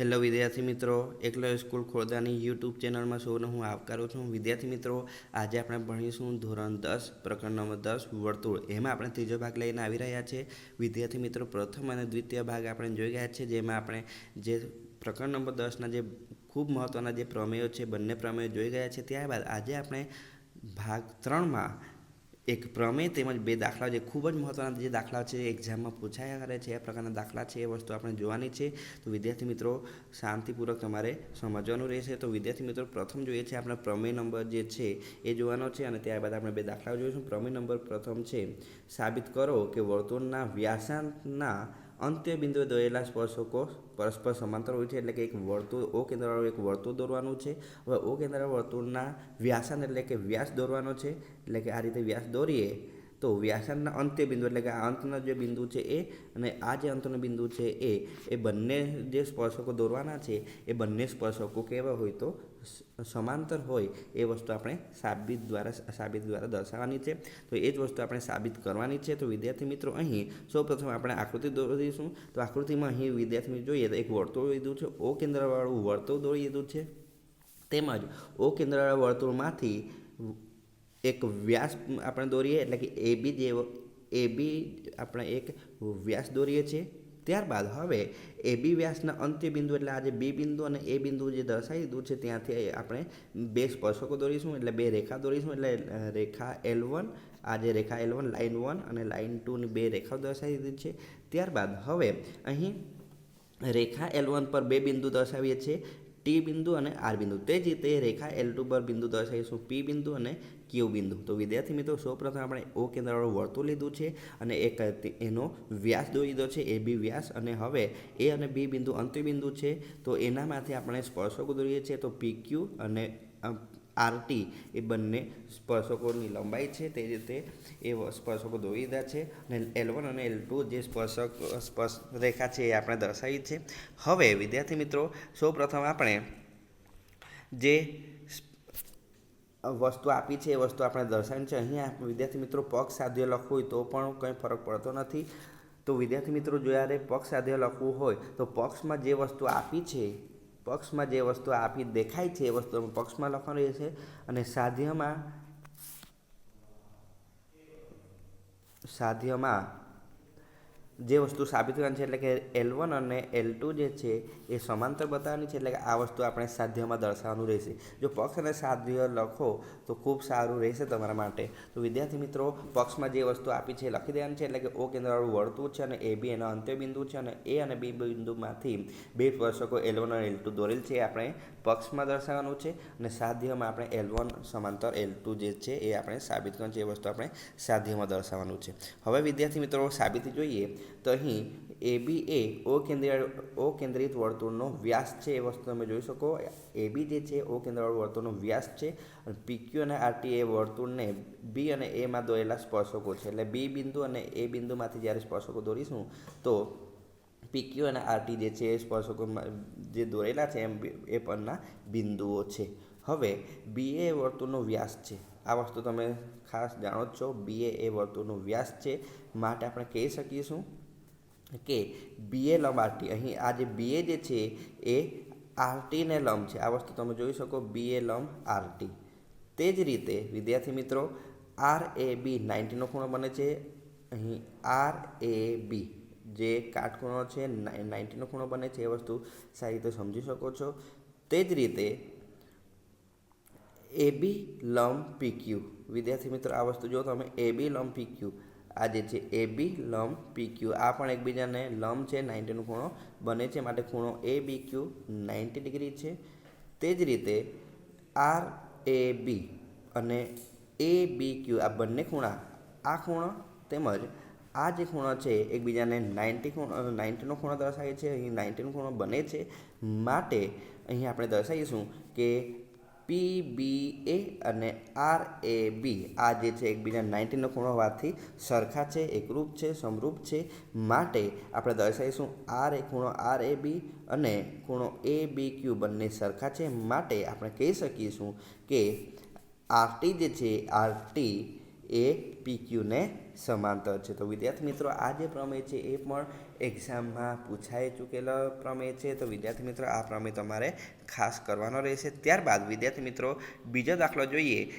Hello વિદ્યાર્થી મિત્રો, એકલો સ્કૂલ ખોરદાની યુટ્યુબ ચેનલમાં સૌને હું આવકારું છું. વિદ્યાર્થી મિત્રો, આજે આપણે ભણીશું ધોરણ દસ, પ્રકરણ નંબર દસ, વર્તુળ. એમાં આપણે ત્રીજો ભાગ લઈને આવી રહ્યા છે વિદ્યાર્થી મિત્રો, પ્રથમ અને દ્વિતીય ભાગ આપણે જોઈ ગયા છે, જેમાં આપણે જે પ્રકરણ નંબર દસના જે ખૂબ મહત્ત્વના જે પ્રમેયો છે, બંને પ્રમેયો જોઈ ગયા છે. ત્યારબાદ આજે આપણે ભાગ ત્રણમાં એક પ્રમેય તેમજ બે દાખલાઓ જે ખૂબ જ મહત્ત્વના જે દાખલાઓ છે એક્ઝામમાં પૂછાયા કરે છે, એ પ્રકારના દાખલા છે, એ વસ્તુ આપણે જોવાની છે. તો વિદ્યાર્થી મિત્રો, શાંતિપૂર્વક તમારે સમજવાનું રહેશે. તો વિદ્યાર્થી મિત્રો, પ્રથમ જોઈએ છે આપણે પ્રમેય નંબર જે છે, એ જોવાનો છે અને ત્યારબાદ આપણે બે દાખલાઓ જોઈશું. પ્રમેય નંબર પ્રથમ છે, સાબિત કરો કે વર્તુળના વ્યાસાંતના અંત્ય બિંદુએ દોરેલા સ્પર્શકો પરસ્પર સમાંતર હોય છે, એટલે કે એક વર્તુળ ઓ કેન્દ્રવાળું એક વર્તુળ દોરવાનું છે. હવે ઓ કેન્દ્ર વર્તુળના વ્યાસન એટલે કે વ્યાસ દોરવાનો છે, એટલે કે આ રીતે વ્યાસ દોરીએ તો વ્યાસનના અંત્ય બિંદુ, એટલે કે આ અંતનો જે બિંદુ છે એ અને આ જે અંતનો બિંદુ છે એ એ બંને જે સ્પર્શકો દોરવાના છે, એ બંને સ્પર્શકો કેવા હોય તો સમાંતર હોય એ વસ્તુ આપણે સાબિત દ્વારા સાબિત દ્વારા દર્શાવવાની છે. તો એ જ વસ્તુ આપણે સાબિત કરવાની છે. તો વિદ્યાર્થી મિત્રો અહીં સૌપ્રથમ આપણે આકૃતિ દોરીશું. તો આકૃતિમાં અહીં વિદ્યાર્થી મિત્રો જોઈએ તો એક વર્તુળ લીધું છે. ઓ કેન્દ્રવાળું વર્તુળ દોરી લીધું છે. તેમજ ઓ કેન્દ્રવાળા વર્તુળમાંથી એક વ્યાસ આપણે દોરીએ, એટલે કે એ બી જે એ બી આપણે એક વ્યાસ દોરીએ છીએ. ત્યારબાદ હવે એ બી વ્યાસના અંત્ય બિંદુ એટલે આજે બી બિંદુ અને એ બિંદુ જે દર્શાવી દીધું છે, ત્યાંથી આપણે બે સ્પર્શકો દોરીશું એટલે બે રેખા દોરીશું એટલે રેખા એલ વન આ જે રેખા એલ વન, લાઇન વન અને લાઇન ટુની બે રેખાઓ દર્શાવી દીધી છે. ત્યારબાદ હવે અહીં રેખા એલ વન પર બે બિંદુ દર્શાવીએ છીએ, ટી બિંદુ અને આર બિંદુ. તે જ રીતે રેખા એલ ટુ પર બિંદુ દર્શાવીશું, પી બિંદુ અને ક્યુ બિંદુ? તો વિદ્યાર્થી મિત્રો, સૌપ્રથમ આપણે ઓ કેન્દ્રવાળું વર્તુળ લીધું છે અને એક એનો વ્યાસ દોરી દીધો છે, એ બી વ્યાસ. અને હવે એ અને બી બિંદુ અંતિમ બિંદુ છે, તો એનામાંથી આપણે સ્પર્શકો દોરીએ છીએ, તો પી ક્યુ અને આરટી એ બંને સ્પર્શકોની લંબાઈ છે. તે રીતે એ સ્પર્શકો દોરી દીધા છે અને એલ વન અને એલ ટુ જે સ્પર્શક, સ્પર્શ રેખા છે એ આપણે દર્શાવી છે. હવે વિદ્યાર્થી મિત્રો, સૌપ્રથમ આપણે જે વસ્તુ આપી છે, એ વસ્તુ આપણે દર્શાવી છે. અહીંયા વિદ્યાર્થી મિત્રો પક્ષ સાધ્ય લખવું હોય તો પણ કંઈ ફરક પડતો નથી. તો વિદ્યાર્થી મિત્રો જ્યારે પક્ષ સાધ્ય લખવું હોય, તો પક્ષમાં જે વસ્તુ આપી છે, પક્ષમાં જે વસ્તુ આપી દેખાય છે, એ વસ્તુ પક્ષમાં લખવાની રહેશે. અને સાધ્યમાં સાધ્યમાં જે વસ્તુ સાબિત કરવાની છે એટલે કે એલ વન અને એલ ટુ જે છે એ સમાંતર બતાવવાની છે એટલે કે આ વસ્તુ આપણે સાધ્યમાં દર્શાવવાનું રહેશે. જો પક્ષ અને સાધ્ય લખો તો ખૂબ સારું રહેશે તમારા માટે. તો વિદ્યાર્થી મિત્રો, પક્ષમાં જે વસ્તુ આપી છે લખી દેવાની છે એટલે કે ઓ કેન્દ્રવાળું વર્તુળ છે અને એ બી એનો અંત્યબિંદુ છે અને એ અને બી બિંદુમાંથી બે સ્પર્શકો એલ વન અને એલ ટુ દોરેલ છે આપણે પક્ષમાં દર્શાવવાનું છે અને સાધ્યમાં આપણે એલ વન સમાંતર એલ ટુ જે છે એ આપણે સાબિત કરવાનું છે એ વસ્તુ આપણે સાધ્યમાં દર્શાવવાનું છે. હવે વિદ્યાર્થી મિત્રો, સાબિતી જોઈએ. તો અહીં એ બી એ ઓ કેન્દ્રીય ઓ કેન્દ્રિત વર્તુળનો વ્યાસ છે એ વસ્તુ તમે જોઈ શકો. એ બી જે છે ઓ કેન્દ્રવાળું વર્તુળનો વ્યાસ છે અને પીક્યુ અને આરટી એ વર્તુળને બી અને એમાં દોરેલા સ્પર્શકો છે. એટલે બી બિંદુ અને એ બિંદુમાંથી જ્યારે સ્પર્શકો દોરીશું, તો પીક્યુ અને આરટી જે છે એ સ્પર્શકો જે દોરેલા છે એમ એ પરના બિંદુઓ છે. હવે બી એ વર્તુળનો વ્યાસ છે. આ વસ્તુ તમે ખાસ જાણો જ છો. બી એ વર્તુળનો વ્યાસ છે. માટે આપણે કહી શકીશું કે બીએ લંબ આરટી અહીં આ જે બીએ જે છે, એ આરટીને લંબ છે. આ વસ્તુ તમે જોઈ શકો બીએ લંબ આરટી તે જ રીતે, વિદ્યાર્થી મિત્રો આર એ બી નાઇન્ટીનો ખૂણો બને છે. અહીં આર એ બી જે કાટખૂણો છે નાઇન્ટીનો ખૂણો બને છે એ વસ્તુ સારી રીતે સમજી શકો છો. તે જ રીતે એ બી લંબ પીક્યુ વિદ્યાર્થી મિત્રો, આ વસ્તુ જો તમે એ બી લંબ પીક્યુ આ જે છે એ બી લંબ પીક્યુ આ પણ એકબીજાને લંબ છે, નાઇન્ટીનો ખૂણો બને છે, માટે ખૂણો A B Q ninety degree છે. તે જ રીતે આર એ બી અને એ બી ક્યુ આ બંને ખૂણા, આ ખૂણો તેમજ આ જે ખૂણો છે એકબીજાને નાઇન્ટી ખૂણો નાઇન્ટીનો ખૂણો દર્શાવે છે, અહીં નાઇન્ટીનો ખૂણો બને છે. માટે અહીં આપણે દર્શાવીશું કે પી બી એ અને આર એ બી. આ જે છે એકબીજા નાઇન્ટીનો ખૂણો હોવાથી સરખા છે, એકરૂપ છે, સમરૂપ છે. માટે આપણે દર્શાવીશું આર એ ખૂણો આર એ બી અને ખૂણો એ બી ક્યુ બંને સરખા છે. માટે આપણે કહી શકીશું કે આરટી જે છે આરટી એ પીક્યુને સમાંતર છે. તો વિદ્યાર્થી મિત્રો, આ જે પ્રમેય છે એ પણ એક્ઝામમાં પૂછાઈ ચૂકેલો પ્રમેય છે. તો વિદ્યાર્થી મિત્રો, આ પ્રમેય તમારે ખાસ કરવાનો રહેશે. ત્યારબાદ વિદ્યાર્થી મિત્રો, બીજો દાખલો જોઈએ.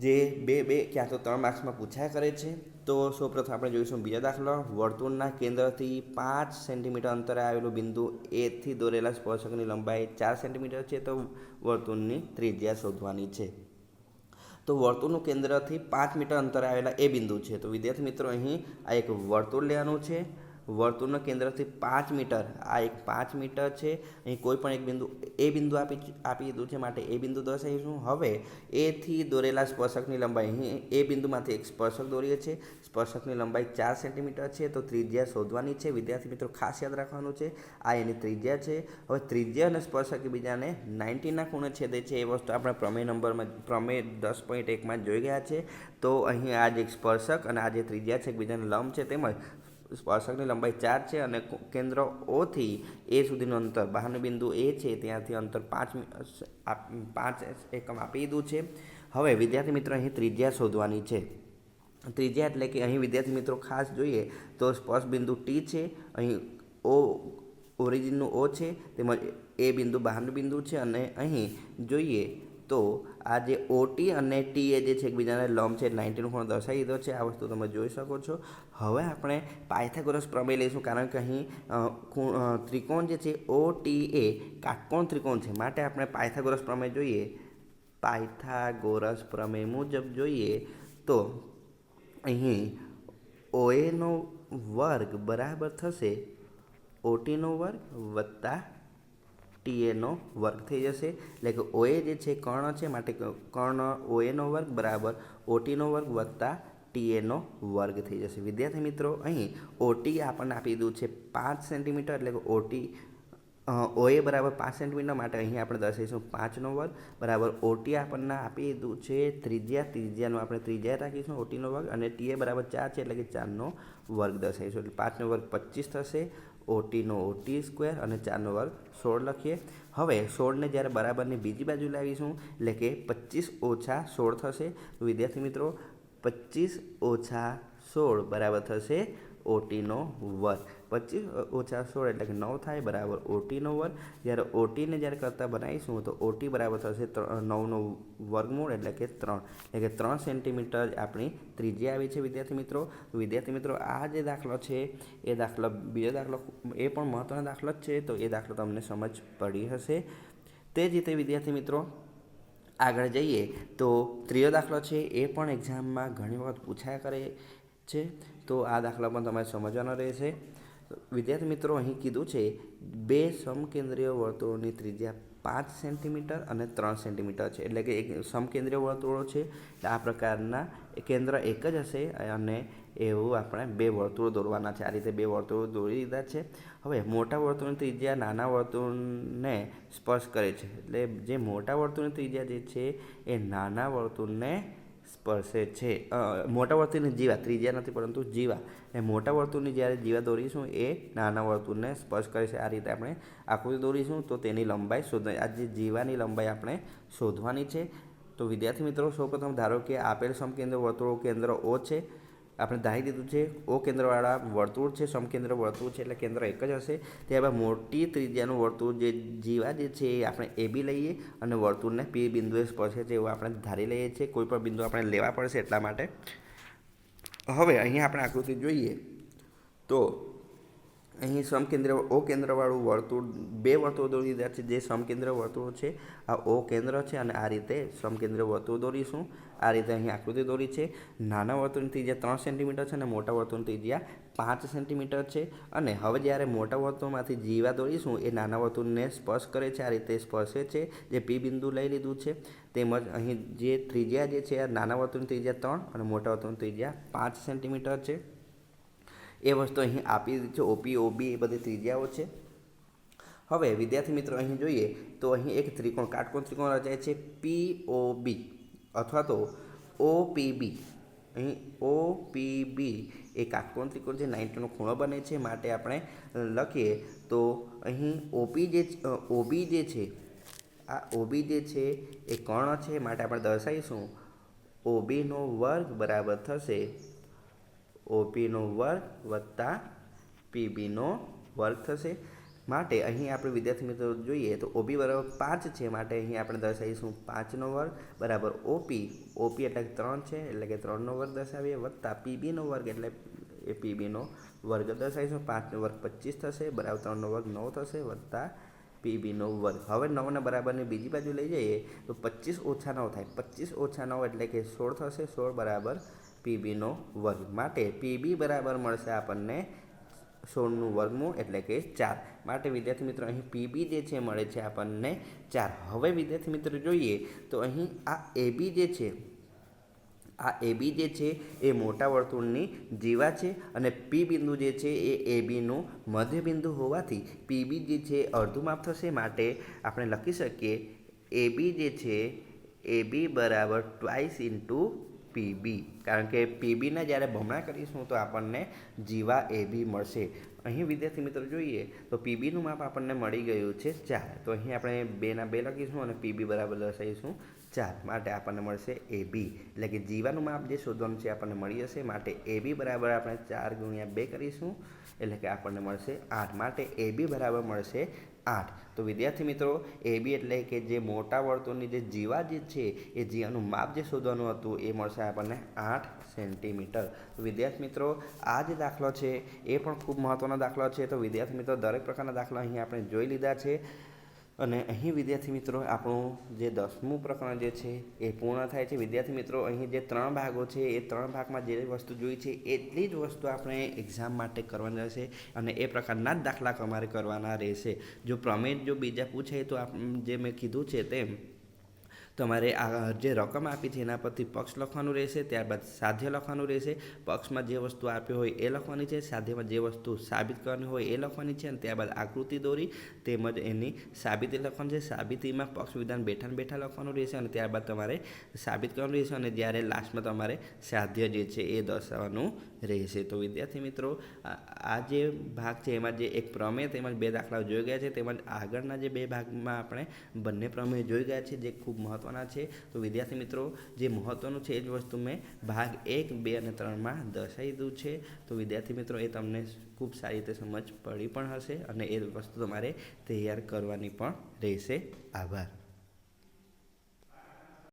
જે બે બે, ક્યાં તો ત્રણ માર્ક્સમાં પૂછાયા કરે છે. તો સૌપ્રથમ આપણે જોઈશું બીજો દાખલો. વર્તુળના કેન્દ્રથી પાંચ સેન્ટીમીટર અંતરે આવેલું બિંદુ એથી દોરેલા સ્પર્શકની લંબાઈ ચાર સેન્ટીમીટર છે. તો વર્તુળની ત્રિજ્યા શોધવાની છે. તો વર્તુળનું કેન્દ્રથી પાંચ મીટર અંતરે આવેલા એ બિંદુ છે. તો વિદ્યાર્થી મિત્રો, અહીં આ એક વર્તુળ લેવાનું છે. વર્તુળના કેન્દ્રથી પાંચ મીટર, આ એક પાંચ મીટર છે. અહીં કોઈ પણ એક બિંદુ, એ બિંદુ આપી આપી દીધું છે માટે એ બિંદુ દર્શાવીશું. હવે એથી દોરેલા સ્પર્શકની લંબાઈ, અહીં એ બિંદુમાંથી એક સ્પર્શક દોરીએ છીએ. સ્પર્શકની લંબાઈ ચાર સેન્ટીમીટર છે, તો ત્રિજ્યા શોધવાની છે. વિદ્યાર્થી મિત્રો, ખાસ યાદ રાખવાનું છે, આ એની ત્રિજ્યા છે. હવે ત્રિજ્યા અને સ્પર્શક એકબીજાને નાઇન્ટીના ખૂણે છેદે છે. એ વસ્તુ આપણે પ્રમેય નંબરમાં, પ્રમેય દસ પોઈન્ટ એકમાં જોઈ ગયા છે. તો અહીં આ જે સ્પર્શક અને આ જે ત્રિજ્યા છે, એકબીજાને લંબ છે, તેમજ સ્પર્શકની લંબાઈ ચાર છે અને કેન્દ્ર ઓથી એ સુધીનું અંતર, બહારનું બિંદુ એ છે, ત્યાંથી અંતર પાંચ પાંચ એકમ આપી દીધું છે. હવે વિદ્યાર્થી મિત્રો અહીં ત્રિજ્યા શોધવાની છે. ત્રિજ્યા એટલે કે અહીં વિદ્યાર્થી મિત્રો ખાસ જોઈએ તો સ્પર્શ બિંદુ ટી છે, અહીં ઓ ઓરિજિનનું ઓ છે, તેમજ એ બિંદુ બહારનું બિંદુ છે અને અહીં જોઈએ તો આ જે ઓટી અને ટી એ જે છે એકબીજાને લંબ છે નાઇન્ટીનો ખૂણો દર્શાવી દીધો છે. આ વસ્તુ તમે જોઈ શકો છો. હવે આપણે પાયથાગોરસ પ્રમેય લઈશું, કારણ કે અહીં ત્રિકોણ જે છે ઓ ટી એ કાટકોણ ત્રિકોણ છે. માટે આપણે પાયથાગોરસ પ્રમેય જોઈએ. પાયથાગોરસ પ્રમેય મુજબ જોઈએ તો અહીં ઓએનો વર્ગ બરાબર થશે. ઓટીનો વર્ગ વત્તા ટીએનો વર્ગ થઈ જશે. એટલે કે ઓએ જે છે કર્ણ છે, માટે કર્ણ ઓએનો વર્ગ બરાબર ઓટીનો વર્ગ વત્તા ટીએનો વર્ગ થઈ જશે. વિદ્યાર્થી મિત્રો, અહીં ઓટી આપણને આપી દીધું છે પાંચ સેન્ટીમીટર, એટલે કે ઓટી ઓએ બરાબર પાંચ સેન્ટીમીટર, માટે અહીં આપણે દર્શાવીશું પાંચનો વર્ગ બરાબર ઓટી આપણને આપી દીધું છે ત્રિજ્યા. ત્રિજ્યાનો આપણે ત્રિજ્યા રાખીશું ઓટીનો વર્ગ, અને ટીએ બરાબર ચાર છે, એટલે કે ચારનો વર્ગ દર્શાવીશું. એટલે પાંચનો વર્ગ પચીસ થશે ઓટીનો ઓટી સ્ક્વેર અને ચારનો વર્ગ સોળ લખીએ. હવે સોળને જ્યારે બરાબરની બીજી બાજુ લાવીશું, એટલે કે પચીસ ઓછા સોળ થશે. વિદ્યાર્થી મિત્રો, પચીસ ઓછા સોળ બરાબર થશે ઓટીનો વર્ગ. પચીસ ઓછા સોળ એટલે કે નવ થાય બરાબર ઓટીનો વર્ગ. જ્યારે ઓટીને જ્યારે કરતાં બનાવીશું તો ઓટી બરાબર થશે નવનો વર્ગમૂળ એટલે કે ત્રણ. એટલે કે ત્રણ સેન્ટીમીટર આપણી ત્રિજ્યા આવી છે વિદ્યાર્થી મિત્રો. વિદ્યાર્થી મિત્રો, આ જે દાખલો છે, એ દાખલો, બીજો દાખલો એ પણ મહત્ત્વનો દાખલો જ છે, તો એ દાખલો તમને સમજ પડી હશે. તે જ રીતે વિદ્યાર્થી મિત્રો, આગળ જઈએ તો ત્રીજો દાખલો છે, એ પણ એક્ઝામમાં ઘણી વખત પૂછાયા કરે છે. તો આ દાખલા પણ તમારે સમજવાનો રહેશે. વિદ્યાર્થી મિત્રો, અહીં કીધું છે, બે સમકેન્દ્રીય વર્તુળોની ત્રિજ્યા પાંચ સેન્ટીમીટર અને ત્રણ સેન્ટીમીટર છે. એટલે કે એક સમકેન્દ્રીય વર્તુળો છે આ પ્રકારના કેન્દ્ર એક જ હશે અને એવું આપણે બે વર્તુળો દોરવાના છે. આ રીતે બે વર્તુળો દોરી દીધા છે. હવે મોટા વર્તુળની ત્રિજ્યા નાના વર્તુળને સ્પર્શ કરે છે. એટલે જે મોટા વર્તુળની ત્રિજ્યા જે છે, એ નાના વર્તુળને સ્પર્શે છે. મોટા વર્તુળની જીવા, ત્રિજ્યા નથી, પરંતુ જીવા. એ મોટા વર્તુળની જ્યારે જીવા દોરીશું, એ નાના વર્તુળને સ્પર્શ કરે છે. આ રીતે આપણે આકૃતિ દોરીશું, તો તેની લંબાઈ શોધ આ જે જીવાની લંબાઈ આપણે શોધવાની છે. તો વિદ્યાર્થી મિત્રો, સૌપ્રથમ ધારો કે આપેલ સમકેન્દ્ર વર્તુળો કેન્દ્ર ઓ છે. આપણે ધારી દીધું છે, ઓ કેન્દ્રવાળા વર્તુળ છે સમકેન્દ્ર વર્તુળ છે, એટલે કેન્દ્ર એક જ હશે. ત્યારબાદ મોટી ત્રિજ્યાનું વર્તુળ જે જીવા જે છે એ આપણે એ બી લઈએ અને વર્તુળને પી બિંદુએ સ્પર્શે છે એવું આપણે ધારી લઈએ છીએ. કોઈ પણ બિંદુ આપણે લેવા પડશે એટલા માટે. હવે અહીંયા આપણે આકૃતિ જોઈએ. તો અહીં સમકેન્દ્ર, ઓ કેન્દ્રવાળું વર્તુળ, બે વર્તુળો દોરી દીધા છે. જે સમકેન્દ્ર વર્તુળો છે, આ ઓ કેન્દ્ર છે અને આ રીતે સમકેન્દ્ર વર્તુળ દોરીશું. આ રીતે અહીં આકૃતિ દોરી છે. નાના વર્તુળની ત્રિજ્યા ત્રણ સેન્ટીમીટર છે અને મોટા વર્તુળની ત્રિજ્યા પાંચ સેન્ટીમીટર છે. અને હવે જ્યારે મોટા વર્તુળમાંથી જીવા દોરીશું, એ નાના વર્તુળને સ્પર્શ કરે છે. આ રીતે સ્પર્શે છે. જે પી બિંદુ લઈ લીધું છે, તેમજ અહીં જે ત્રિજ્યા જે છે, આ નાના વર્તુળની ત્રિજ્યા ત્રણ અને મોટા વર્તુળની ત્રિજ્યા પાંચ સેન્ટીમીટર છે. એ વસ્તુ અહીં આપી દીધી છે ઓપી ઓબી એ બધી ત્રિજ્યાઓ છે. હવે વિદ્યાર્થી મિત્રો અહીં જોઈએ તો અહીં એક ત્રિકોણ, કાટકોણ ત્રિકોણ રચાય છે પી ઓ બી અથવા તો ઓ પી બી અહીં ઓ પી બી એ કાટકોણ ત્રિકોણ છે, નાઇન્ટીનો ખૂણો બને છે, માટે આપણે લખીએ તો અહીં ઓપી જે ઓબી જે છે, આ ઓબી જે છે એ કર્ણ છે, માટે આપણે દર્શાવીશું. ઓબીનો વર્ગ બરાબર થશે ઓપીનો વર્ગ વત્તા પીબીનો વર્ગ થશે. માટે અહીં આપણે વિદ્યાર્થી મિત્રો જોઈએ તો ઓપી બરાબર પાંચ છે. માટે અહીં આપણે દર્શાવીશું પાંચનો વર્ગ બરાબર ઓપી. ઓપી એટલે ત્રણ છે, એટલે કે ત્રણનો વર્ગ દર્શાવીએ. વત્તા પીબીનો વર્ગ એટલે એ પીબીનો વર્ગ દર્શાવીશું. પાંચનો વર્ગ પચીસ થશે, બરાબર ત્રણનો વર્ગ નવ થશે, વત્તા પીબીનો વર્ગ. હવે નવના બરાબરની બીજી બાજુ લઈ જઈએ તો પચીસ ઓછા નવ થાય. પચીસ ઓછા નવ એટલે કે સોળ થશે. સોળ બરાબર પીબીનો વર્ગ. માટે પીબી બરાબર મળશે આપણને સોળનું વર્ગમૂળ એટલે કે ચાર. માટે વિદ્યાર્થી મિત્રો, અહીં પીબી જે છે મળે છે આપણને ચાર. હવે વિદ્યાર્થી મિત્રો જોઈએ તો અહીં આ એબી જે છે, આ એબી જે છે એ મોટા વર્તુળની જીવા છે અને પી બિંદુ જે છે એ એબીનું મધ્ય બિંદુ હોવાથી પીબી જે છે અડધું માપ થશે. માટે આપણે લખી શકીએ એબી જે છે એબી બરાબર ટ્વાઇસ ઇન્ટુ પીબી. કારણ કે પીબીને જ્યારે બમણા કરીશું તો આપણને જીવા એબી મળશે. અહીં વિદ્યાર્થી મિત્રો જોઈએ તો પીબીનું માપ આપણને મળી ગયું છે ચાર. તો અહીં આપણે બેના બે લખીશું અને પીબી બરાબર દર્શાવીશું ચાર. માટે આપણને મળશે એ બી. એટલે કે જીવાનું માપ જે શોધવાનું છે આપણને મળી જશે. માટે એ બી બરાબર આપણે ચાર ગુણ્યા બે કરીશું. એટલે કે આપણને મળશે આઠ. માટે એ બી બરાબર મળશે આઠ. તો વિદ્યાર્થી મિત્રો, એ બી એટલે કે જે મોટા વર્તુળની જે જીવા જે છે, એ જીવાનું માપ જે શોધવાનું હતું, એ મળશે આપણને આઠ સેન્ટીમીટર. તો વિદ્યાર્થી મિત્રો, આ જે દાખલો છે, એ પણ ખૂબ મહત્ત્વનો દાખલો છે. તો વિદ્યાર્થી મિત્રો, દરેક પ્રકારના દાખલા અહીં આપણે જોઈ લીધા છે. અને અહીં વિદ્યાર્થી મિત્રો આપણું જે દસમું પ્રકરણ જે છે એ પૂર્ણ થાય છે. વિદ્યાર્થી મિત્રો, અહીં જે ત્રણ ભાગો છે, એ ત્રણ ભાગમાં જે વસ્તુ જોઈ છે, એટલી જ વસ્તુ આપણે એક્ઝામ માટે કરવાની રહેશે અને એ પ્રકારના જ દાખલા અમારે કરવાના રહેશે. જો પ્રમેય જો બીજા પૂછે તો આપ, જે મેં કીધું છે તેમ તમારે આ જે રકમ આપી છે એના પરથી પક્ષ લખવાનું રહેશે, ત્યારબાદ સાધ્ય લખવાનું રહેશે. પક્ષમાં જે વસ્તુ આપી હોય એ લખવાની છે, સાધ્યમાં જે વસ્તુ સાબિત કરવાની હોય એ લખવાની છે અને ત્યારબાદ આકૃતિ દોરી તેમજ એની સાબિતી લખવાની છે. સાબિતીમાં પક્ષ વિધાન બેઠા બેઠા લખવાનું રહેશે અને ત્યારબાદ તમારે સાબિત કરવાનું રહેશે અને જ્યારે લાસ્ટમાં તમારે સાધ્ય જે છે એ દર્શાવવાનું રહેશે. તો વિદ્યાર્થી મિત્રો, આ જે ભાગ છે એમાં જે એક પ્રમેય તેમજ બે દાખલાઓ જોઈ ગયા છે. તેમજ આગળના જે બે ભાગમાં આપણે બંને પ્રમેય જોઈ ગયા છે, જે ખૂબ મહત્ત્વના છે. તો વિદ્યાર્થી મિત્રો, જે મહત્ત્વનું છે એ જ વસ્તુ મેં ભાગ એક, બે અને ત્રણમાં દર્શાવી દીધું છે. તો વિદ્યાર્થી મિત્રો, એ તમને ખૂબ સારી રીતે સમજ પડી પણ હશે અને એ વસ્તુ તમારે તૈયાર કરવાની પણ રહેશે. આભાર.